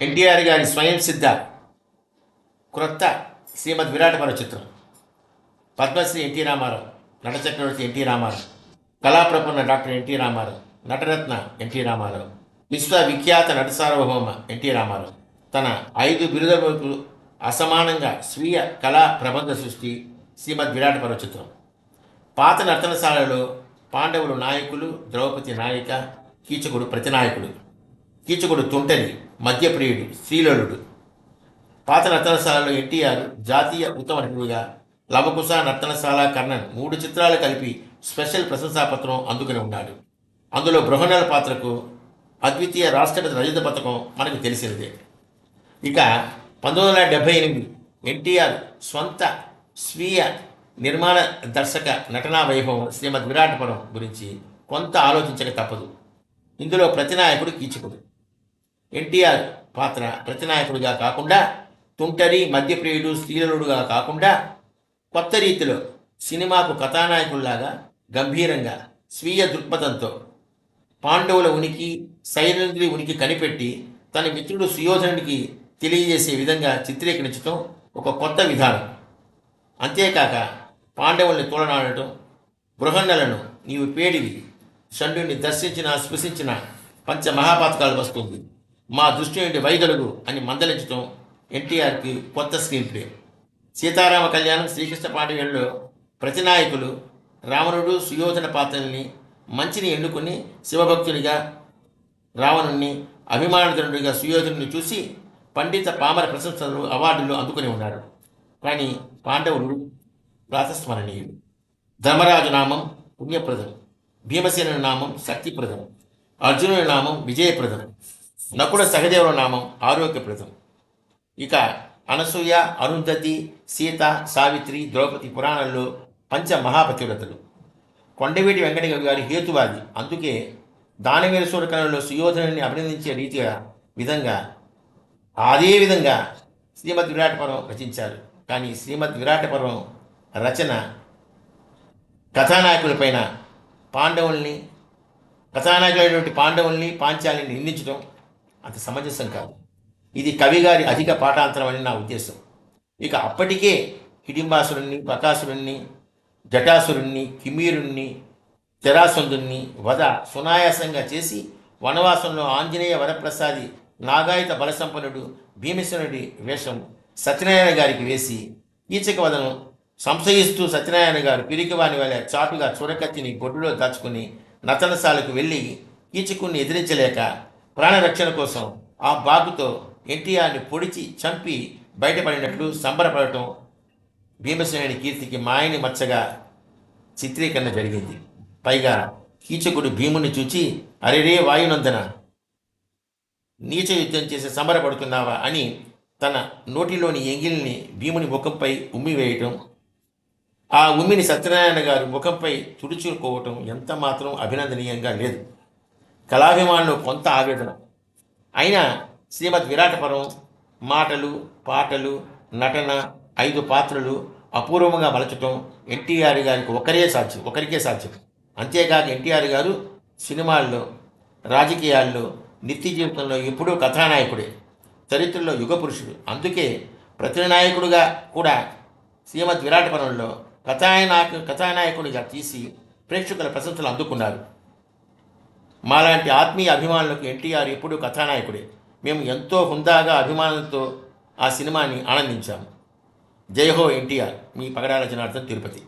ఎన్టీఆర్ గారి స్వయం సిద్ధ క్రొత్త శ్రీమద్ విరాటపర చిత్రం పద్మశ్రీ ఎన్టీ రామారావు నటచక్రవర్తి ఎన్టీ రామారావు కళాప్రపన్న డాక్టర్ ఎన్టీ రామారావు నటరత్న ఎన్టీ రామారావు విశ్వవిఖ్యాత నట సార్వభౌమ ఎన్టీ రామారావు తన ఐదు బిరుదులకు అసమానంగా స్వీయ కళా ప్రబంధ సృష్టి శ్రీమద్ విరాటపర చిత్రం పాత నర్తనశాలలో పాండవులు నాయకులు ద్రౌపది నాయిక కీచకుడు ప్రతినాయకుడు. కీచకుడు తుంటని మద్యప్రియుడు శ్రీలలుడు పాత నర్తనశాలలో ఎన్టీఆర్ జాతీయ ఉత్తమ నటుడుగా లవకుశ నర్తనశాల కర్ణన్ మూడు చిత్రాలు కలిపి స్పెషల్ ప్రశంసాపత్రం అందుకుని ఉన్నాడు. అందులో బృహన్నల పాత్రకు అద్వితీయ రాష్ట్రపతి రజత పథకం మనకు తెలిసినదే. ఇక పంతొమ్మిది వందల డెబ్భై ఎనిమిది ఎన్టీఆర్ స్వంత స్వీయ నిర్మాణ దర్శక నటనా వైభవం శ్రీమద్ విరాటపురం గురించి కొంత ఆలోచించక తప్పదు. ఇందులో ప్రతినాయకుడు కీచకుడు. ఎన్టీఆర్ పాత్ర ప్రతినాయకుడిగా కాకుండా తుంటరి మధ్యప్రియుడు స్త్రీలరుడుగా కాకుండా కొత్త రీతిలో సినిమాకు కథానాయకుల్లాగా గంభీరంగా స్వీయ దృక్పథంతో పాండవుల ఉనికి సైనికుడి ఉనికి కనిపెట్టి తన మిత్రుడు సుయోధనుడికి తెలియజేసే విధంగా చిత్రీకరించడం ఒక కొత్త విధానం. అంతేకాక పాండవుల్ని తోడనాడటం బృహన్నలను నీవు పేడివి షండుని దర్శించిన స్పృశించిన పంచ మహాపాతకాలు వస్తుంది. మా దృష్టి నుండి వైగలుగు అని మందలించడం ఎన్టీఆర్కి కొత్త స్క్రీన్ ప్లే. సీతారామ కళ్యాణం శ్రీకృష్ణ పాండవ్యంలో ప్రతినాయకులు రావణుడు సుయోధన పాత్రల్ని మంచిని ఎన్నుకుని శివభక్తుడిగా రావణుణ్ణి అభిమానధనుడిగా సుయోధనుని చూసి పండిత పామర ప్రశంసలు అవార్డులు అందుకుని ఉన్నారు. కానీ పాండవులు ప్రాతస్మరణీయుడు ధర్మరాజు నామం పుణ్యప్రదం. భీమసేనుని నామం శక్తిప్రదం. అర్జునుని నామం విజయప్రదం. నకుల సహదేవుల నామం ఆరోగ్యప్రదం. ఇక అనసూయ అరుంధతి సీత సావిత్రి ద్రౌపది పురాణంలో పంచ మహాపతివ్రతలు. కొండవీటి వెంకట గారి హేతువాది. అందుకే దానవీర సూరకరణలో సుయోధనుని అభినందించే రీతిగా విధంగా అదే విధంగా శ్రీమద్ విరాటపురం రచించారు. కానీ శ్రీమద్ విరాటపురం రచన కథానాయకులపైన పాండవుల్ని కథానాయకులైనటువంటి పాండవుల్ని పాంచాలని నిందించడం అంత సమంజసం కాదు. ఇది కవిగారి అధిక పాఠాంతరం అని నా ఉద్దేశం. ఇక అప్పటికే హిడింబాసురుణ్ణి బకాసురుణ్ణి జటాసురుణ్ణి కిమీరుణ్ణి తెరాసందుణ్ణి వధ సునాయాసంగా చేసి వనవాసంలో ఆంజనేయ వరప్రసాది నాగాయుత బలసంపన్నుడు భీమసేనుడి వేషం సత్యనారాయణ గారికి వేసి ఈచక వదను సంశయిస్తూ సత్యనారాయణ గారు పిరికివాని వల్ల చాటుగా చురకత్తిని గొడ్డులో దాచుకుని నతనశాలకు వెళ్ళి కీచకుణ్ణి ఎదిరించలేక ప్రాణరక్షణ కోసం ఆ బాగుతో ఎన్టీఆర్ని పొడిచి చంపి బయటపడినట్లు సంబరపడటం భీమసేనుడి కీర్తికి మాయని మచ్చగా చిత్రీకరణ జరిగింది. పైగా కీచకుడు భీముని చూచి అరెరే వాయునందన నీచ యుద్ధం చేసి సంబరపడుతున్నావా? అని తన నోటిలోని ఎంగిల్ని భీముని ముఖంపై ఉమ్మివేయటం ఆ ఉమ్మిని సత్యనారాయణ గారు ముఖంపై తుడుచుకోవటం ఎంత మాత్రం అభినందనీయంగా లేదు. కళాభిమానులు కొంత ఆవేదన. అయినా శ్రీమద్ విరాటపురం మాటలు పాటలు నటన ఐదు పాత్రలు అపూర్వంగా మలచటం ఎన్టీఆర్ గారికి ఒకరే సాధ్యం ఒకరికే సాధ్యం. అంతేకాక ఎన్టీఆర్ గారు సినిమాల్లో రాజకీయాల్లో నిత్య జీవితంలో ఎప్పుడూ కథానాయకుడే చరిత్రలో యుగ పురుషుడు. అందుకే ప్రతినాయకుడుగా కూడా శ్రీమద్ విరాటపురంలో కథానాయకు కథానాయకుడిగా తీసి ప్రేక్షకుల ప్రశంసలు అందుకున్నారు. మాలాంటి ఆత్మీయ అభిమానులకు ఎన్టీఆర్ ఎప్పుడూ కథానాయకుడే. మేము ఎంతో హుందాగా అభిమానంతో ఆ సినిమాని ఆనందించాము జై హో ఎన్టీఆర్. మీ పగడాల జనార్దన్ తిరుపతి.